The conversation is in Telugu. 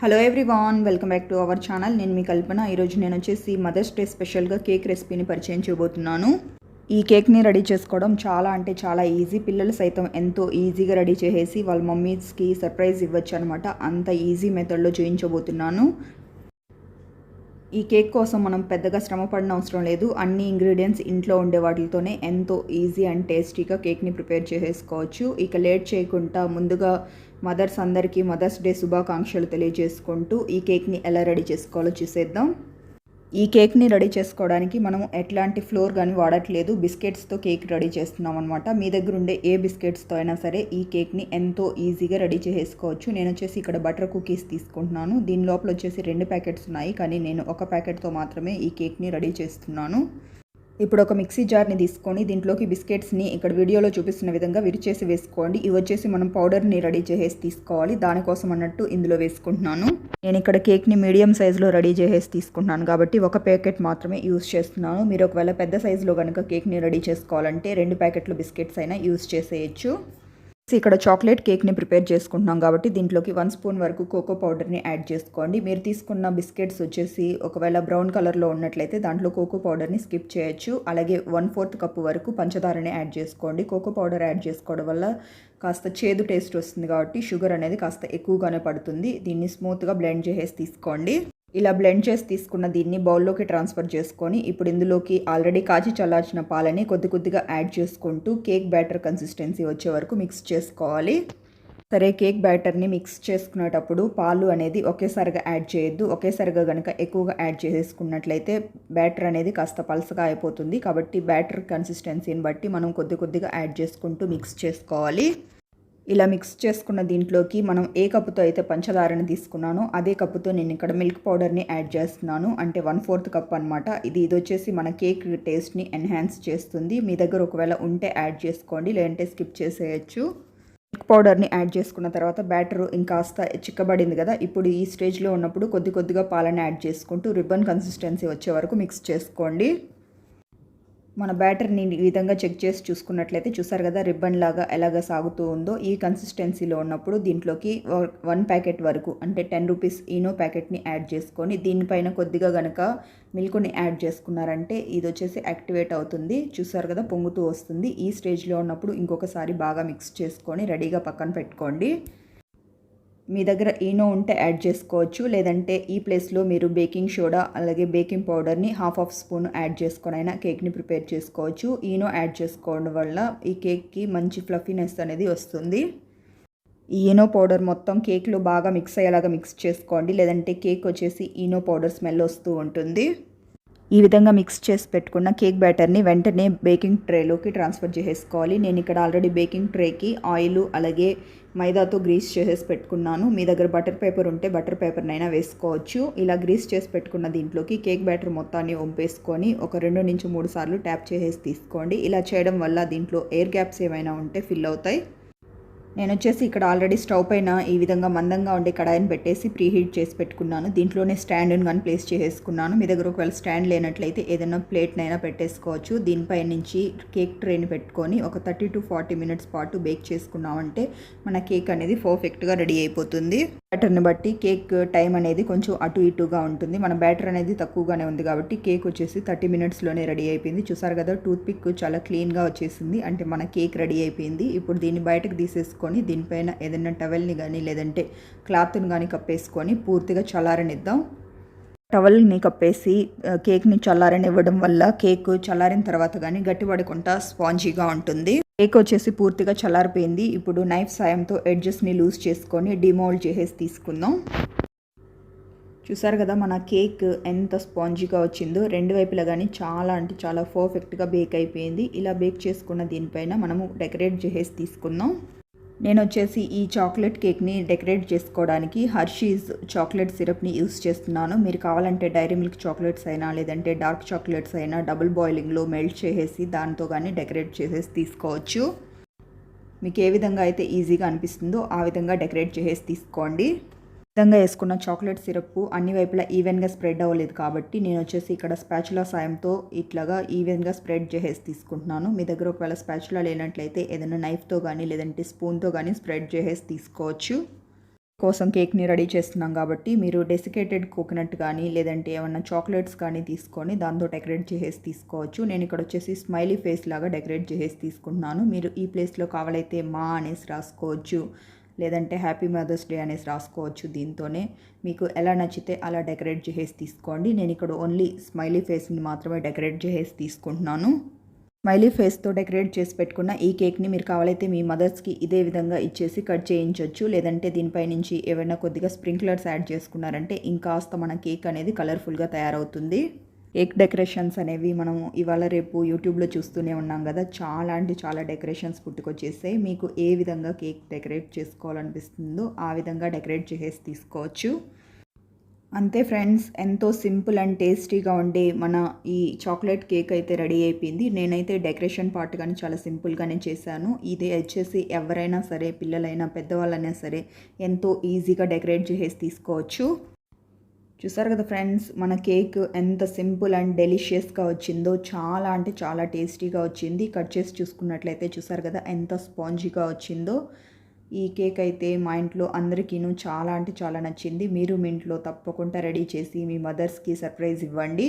Hello everyone welcome back to our channel నేను మీ కల్పన. ఈరోజు నేను వచ్చేసి మదర్స్ డే స్పెషల్గా కేక్ రెసిపీని పరిచయం చేయబోతున్నాను. ఈ కేక్ని రెడీ చేసుకోవడం చాలా అంటే చాలా ఈజీ పిల్లలు సైతం ఎంతో ఈజీగా రెడీ చేసేసి వాళ్ళ మమ్మీస్కి సర్ప్రైజ్ ఇవ్వచ్చు అనమాట అంత ఈజీ మెథడ్లో చేయించబోతున్నాను. ఈ కేక్ కోసం మనం పెద్దగా శ్రమ పడిన అవసరం లేదు. అన్ని ఇంగ్రీడియంట్స్ ఇంట్లో ఉండే వాటితోనే ఎంతో ఈజీ అండ్ టేస్టీగా కేక్ని ప్రిపేర్ చేసేసుకోవచ్చు. ఇక లేట్ చేయకుండా ముందుగా మదర్స్ అందరికీ మదర్స్ డే శుభాకాంక్షలు తెలియజేసుకుంటూ ఈ కేక్ని ఎలా రెడీ చేసుకోవాలో చూసేద్దాం. ఈ కేక్ని రెడీ చేసుకోవడానికి మనం ఎట్లాంటి ఫ్లోర్ కానీ వాడట్లేదు. బిస్కెట్స్తో కేక్ రెడీ చేస్తున్నాం అనమాట మీ దగ్గర ఉండే ఏ బిస్కెట్స్తో అయినా సరే ఈ కేక్ని ఎంతో ఈజీగా రెడీ చేసుకోవచ్చు. నేను వచ్చేసి ఇక్కడ బటర్ కుకీస్ తీసుకుంటున్నాను. దీని లోపల వచ్చేసి రెండు ప్యాకెట్స్ ఉన్నాయి. కానీ నేను ఒక ప్యాకెట్తో మాత్రమే ఈ కేక్ని రెడీ చేస్తున్నాను. ఇప్పుడు ఒక మిక్సీ జార్ని తీసుకొని దీంట్లోకి బిస్కెట్స్ని ఇక్కడ వీడియోలో చూపిస్తున్న విధంగా విరిచేసి వేసుకోండి. ఇవి వచ్చేసి మనం పౌడర్ని రెడీ చేసేసి తీసుకోవాలి. దానికోసం అన్నట్టు ఇందులో వేసుకుంటున్నాను. నేను ఇక్కడ కేక్ని మీడియం సైజులో రెడీ చేసేసి తీసుకుంటున్నాను కాబట్టి ఒక ప్యాకెట్ మాత్రమే యూస్ చేస్తున్నాను. మీరు ఒకవేళ పెద్ద సైజులో కనుక కేక్ని రెడీ చేసుకోవాలంటే రెండు ప్యాకెట్లు బిస్కెట్స్ అయినా యూస్ చేసేయచ్చు. ఇక్కడ చాక్లెట్ కేక్ని ప్రిపేర్ చేసుకుంటున్నాం కాబట్టి దీంట్లోకి వన్ స్పూన్ వరకు కోకో పౌడర్ని యాడ్ చేసుకోండి. మీరు తీసుకున్న బిస్కెట్స్ వచ్చేసి ఒకవేళ బ్రౌన్ కలర్లో ఉన్నట్లయితే దాంట్లో కోకో పౌడర్ని స్కిప్ చేయొచ్చు. అలాగే వన్ ఫోర్త్ కప్పు వరకు పంచదారని యాడ్ చేసుకోండి. కోకో పౌడర్ యాడ్ చేసుకోవడం వల్ల కాస్త చేదు టేస్ట్ వస్తుంది కాబట్టి షుగర్ అనేది కాస్త ఎక్కువగానే పడుతుంది. దీన్ని స్మూత్గా బ్లెండ్ చేసేసి తీసుకోండి. ఇలా బ్లెండ్ చేసి తీసుకున్న దీన్ని బౌల్లోకి ట్రాన్స్ఫర్ చేసుకొని ఇప్పుడు ఇందులోకి ఆల్రెడీ కాచి చల్లార్చిన పాలని కొద్ది కొద్దిగా యాడ్ చేసుకుంటూ కేక్ బ్యాటర్ కన్సిస్టెన్సీ వచ్చే వరకు మిక్స్ చేసుకోవాలి. సరే కేక్ బ్యాటర్ని మిక్స్ చేసుకునేటప్పుడు పాలు అనేది ఒకేసారిగా యాడ్ చేయొద్దు. ఒకేసారిగా కనుక ఎక్కువగా యాడ్ చేసేసుకున్నట్లయితే బ్యాటర్ అనేది కాస్త పలసగా అయిపోతుంది. కాబట్టి బ్యాటర్ కన్సిస్టెన్సీని బట్టి మనం కొద్ది కొద్దిగా యాడ్ చేసుకుంటూ మిక్స్ చేసుకోవాలి. ఇలా మిక్స్ చేసుకున్న దీంట్లోకి మనం ఏ కప్పుతో అయితే పంచదారని తీసుకున్నానో అదే కప్పుతో నేను ఇక్కడ మిల్క్ పౌడర్ని యాడ్ చేస్తున్నాను. అంటే వన్ ఫోర్త్ కప్ అనమాట ఇది ఇది వచ్చేసి మన కేక్ టేస్ట్ని ఎన్హాన్స్ చేస్తుంది. మీ దగ్గర ఒకవేళ ఉంటే యాడ్ చేసుకోండి. లేదంటే స్కిప్ చేసేయచ్చు. మిల్క్ పౌడర్ని యాడ్ చేసుకున్న తర్వాత బ్యాటర్ ఇంకాస్త చిక్కబడింది కదా. ఇప్పుడు ఈ స్టేజ్లో ఉన్నప్పుడు కొద్ది కొద్దిగా పాలని యాడ్ చేసుకుంటూ రిబ్బన్ కన్సిస్టెన్సీ వచ్చే వరకు మిక్స్ చేసుకోండి. మన బ్యాటర్ని ఈ విధంగా చెక్ చేసి చూసుకున్నట్లయితే చూసారు కదా రిబ్బన్ లాగా ఎలాగ సాగుతూ ఉందో ఈ కన్సిస్టెన్సీలో ఉన్నప్పుడు దీంట్లోకి వన్ ప్యాకెట్ వరకు అంటే టెన్ రూపీస్ ఈనో ప్యాకెట్ని యాడ్ చేసుకొని దీనిపైన కొద్దిగా గనక మిల్క్ని యాడ్ చేసుకున్నారంటే ఇది వచ్చేసి యాక్టివేట్ అవుతుంది. చూసారు కదా పొంగుతూ వస్తుంది. ఈ స్టేజ్లో ఉన్నప్పుడు ఇంకొకసారి బాగా మిక్స్ చేసుకొని రెడీగా పక్కన పెట్టుకోండి. మీ దగ్గర ఈనో ఉంటే యాడ్ చేసుకోవచ్చు. లేదంటే ఈ ప్లేస్లో మీరు బేకింగ్ సోడా అలాగే బేకింగ్ పౌడర్ని హాఫ్ ఆఫ్ స్పూన్ యాడ్ చేసుకొని అయినా కేక్ని ప్రిపేర్ చేసుకోవచ్చు. ఈనో యాడ్ చేసుకోవడం వల్ల ఈ కేక్కి మంచి ఫ్లఫీనెస్ అనేది వస్తుంది. ఈ ఈనో పౌడర్ మొత్తం కేక్లో బాగా మిక్స్ అయ్యేలాగా మిక్స్ చేసుకోండి. లేదంటే కేక్ వచ్చేసి ఈనో పౌడర్ స్మెల్ వస్తూ ఉంటుంది. ఈ విధంగా మిక్స్ చేసి పెట్టుకున్న కేక్ బ్యాటర్ని వెంటనే బేకింగ్ ట్రేలోకి ట్రాన్స్ఫర్ చేసేసుకోవాలి. నేను ఇక్కడ ఆల్రెడీ బేకింగ్ ట్రేకి ఆయిల్ అలాగే మైదాతో గ్రీస్ చేసేసి పెట్టుకున్నాను. మీ దగ్గర బటర్ పేపర్ ఉంటే బటర్ పేపర్నైనా వేసుకోవచ్చు. ఇలా గ్రీస్ చేసి పెట్టుకున్న దీంట్లోకి కేక్ బ్యాటర్ మొత్తాన్ని ఒంపేసుకొని ఒక రెండు నుంచి మూడు సార్లు ట్యాప్ చేసేసి తీసుకోండి. ఇలా చేయడం వల్ల దీంట్లో ఎయిర్ గ్యాప్స్ ఏమైనా ఉంటే ఫిల్ అవుతాయి. నేను వచ్చేసి ఇక్కడ ఆల్రెడీ స్టవ్ పైన ఈ విధంగా మందంగా ఉండే కడాయిని పెట్టేసి ప్రీ హీట్ చేసి పెట్టుకున్నాను. దీంట్లోనే స్టాండ్ని కానీ ప్లేస్ చేసేసుకున్నాను. మీ దగ్గర ఒకవేళ స్టాండ్ లేనట్లయితే ఏదైనా ప్లేట్నైనా పెట్టేసుకోవచ్చు. దీనిపై నుంచి కేక్ ట్రేని పెట్టుకొని ఒక థర్టీ టు ఫార్టీ మినిట్స్ పాటు బేక్ చేసుకున్నామంటే మన కేక్ అనేది పర్ఫెక్ట్గా రెడీ అయిపోతుంది. బ్యాటర్ని బట్టి కేక్ టైం అనేది కొంచెం అటు ఇటుగా ఉంటుంది. మన బ్యాటర్ అనేది తక్కువగానే ఉంది కాబట్టి కేక్ వచ్చేసి థర్టీ మినిట్స్లోనే రెడీ అయిపోయింది. చూసారు కదా టూత్ పిక్ చాలా క్లీన్గా వచ్చేసింది. అంటే మన కేక్ రెడీ అయిపోయింది. ఇప్పుడు దీన్ని బయటకు తీసేసుకొని దీనిపైన ఏదైనా టవెల్ని కానీ లేదంటే క్లాత్ని కానీ కప్పేసుకొని పూర్తిగా చల్లారనిద్దాం. టవల్ని కప్పేసి కేక్ని చల్లారనివ్వడం వల్ల కేక్ చల్లారిన తర్వాత కానీ గట్టిపడకుండా స్పాంజీగా ఉంటుంది. కేక్ వచ్చేసి పూర్తిగా చల్లారిపోయింది. ఇప్పుడు నైఫ్ సాయంతో ఎడ్జెస్ని లూజ్ చేసుకొని డిమోల్డ్ చేసేసి తీసుకుందాం. చూసారు కదా మన కేక్ ఎంత స్పాంజీగా వచ్చిందో. రెండు వైపులా కానీ చాలా అంటే చాలా పర్ఫెక్ట్గా బేక్ అయిపోయింది. ఇలా బేక్ చేసుకున్న దీనిపైన మనము డెకరేట్ చేసేసి తీసుకుందాం. నేను వచ్చేసి ఈ చాక్లెట్ కేక్ని డెకరేట్ చేసుకోవడానికి హర్షీస్ చాక్లెట్ సిరప్ని యూస్ చేస్తున్నాను. మీరు కావాలంటే డైరీ మిల్క్ చాక్లెట్స్ అయినా లేదంటే డార్క్ చాక్లెట్స్ అయినా డబుల్ బాయిలింగ్లో మెల్ట్ చేసేసి దాంతో కానీ డెకరేట్ చేసేసి తీసుకోవచ్చు. మీకు ఏ విధంగా అయితే ఈజీగా అనిపిస్తుందో ఆ విధంగా డెకరేట్ చేసేసి తీసుకోండి. విధంగా వేసుకున్న చాక్లెట్ సిరప్ అన్ని వైపులా ఈవెన్గా స్ప్రెడ్ అవ్వలేదు కాబట్టి నేను వచ్చేసి ఇక్కడ స్పాచులా సాయంతో ఇట్లాగా ఈవెన్గా స్ప్రెడ్ చేసేసి తీసుకుంటున్నాను. మీ దగ్గర ఒకవేళ స్పాచులా లేనట్లయితే ఏదైనా నైఫ్తో కానీ లేదంటే స్పూన్తో కానీ స్ప్రెడ్ చేసేసి తీసుకోవచ్చు. కోసం కేక్ని రెడీ చేస్తున్నాం కాబట్టి మీరు డెసికేటెడ్ కోకోనట్ కానీ లేదంటే ఏమన్నా చాక్లెట్స్ కానీ తీసుకొని దాంతో డెకరేట్ చేసేసి తీసుకోవచ్చు. నేను ఇక్కడ వచ్చేసి స్మైలీ ఫేస్ లాగా డెకరేట్ చేసేసి తీసుకుంటున్నాను. మీరు ఈ ప్లేస్లో కావాలైతే మా అనేసి రాసుకోవచ్చు. లేదంటే హ్యాపీ మదర్స్ డే అనేసి రాసుకోవచ్చు దీంతోనే. మీకు ఎలా నచ్చితే అలా డెకరేట్ చేసేసి తీసుకోండి. నేను ఇక్కడ ఓన్లీ స్మైలీ ఫేస్ని మాత్రమే డెకరేట్ చేసేసి తీసుకుంటున్నాను. స్మైలీ ఫేస్తో డెకరేట్ చేసి పెట్టుకున్న ఈ కేక్ని మీరు కావాలైతే మీ మదర్స్కి ఇదే విధంగా ఇచ్చేసి కట్ చేయించవచ్చు లేదంటే దీనిపై నుంచి ఏమైనా కొద్దిగా స్ప్రింక్లర్స్ యాడ్ చేసుకున్నారంటే ఇంకాస్త మన కేక్ అనేది కలర్ఫుల్గా తయారవుతుంది. కేక్ డెకరేషన్స్ అనేవి మనం ఇవాళ రేపు యూట్యూబ్లో చూస్తూనే ఉన్నాం కదా. చాలా అంటే చాలా డెకరేషన్స్ పుట్టుకొచ్చేసాయి మీకు ఏ విధంగా కేక్ డెకరేట్ చేసుకోవాలనిపిస్తుందో ఆ విధంగా డెకరేట్ చేసేసి తీసుకోవచ్చు. అంతే ఫ్రెండ్స్ ఎంతో సింపుల్ అండ్ టేస్టీగా ఉండే మన ఈ చాక్లెట్ కేక్ అయితే రెడీ అయిపోయింది. నేనైతే డెకరేషన్ పార్ట్ కానీ చాలా సింపుల్గానే చేశాను. ఇది వచ్చేసి ఎవరైనా సరే పిల్లలైనా పెద్దవాళ్ళైనా సరే ఎంతో ఈజీగా డెకరేట్ చేసేసి తీసుకోవచ్చు. చూసారు కదా ఫ్రెండ్స్ మన కేక్ ఎంత సింపుల్ అండ్ డెలిషియస్గా వచ్చిందో చాలా అంటే చాలా టేస్టీగా వచ్చింది. కట్ చేసి చూసుకున్నట్లయితే చూసారు కదా ఎంత స్పాంజీగా వచ్చిందో. ఈ కేక్ అయితే మా ఇంట్లో అందరికీను చాలా అంటే చాలా నచ్చింది. మీరు మీ ఇంట్లో తప్పకుండా రెడీ చేసి మీ మదర్స్కి సర్ప్రైజ్ ఇవ్వండి.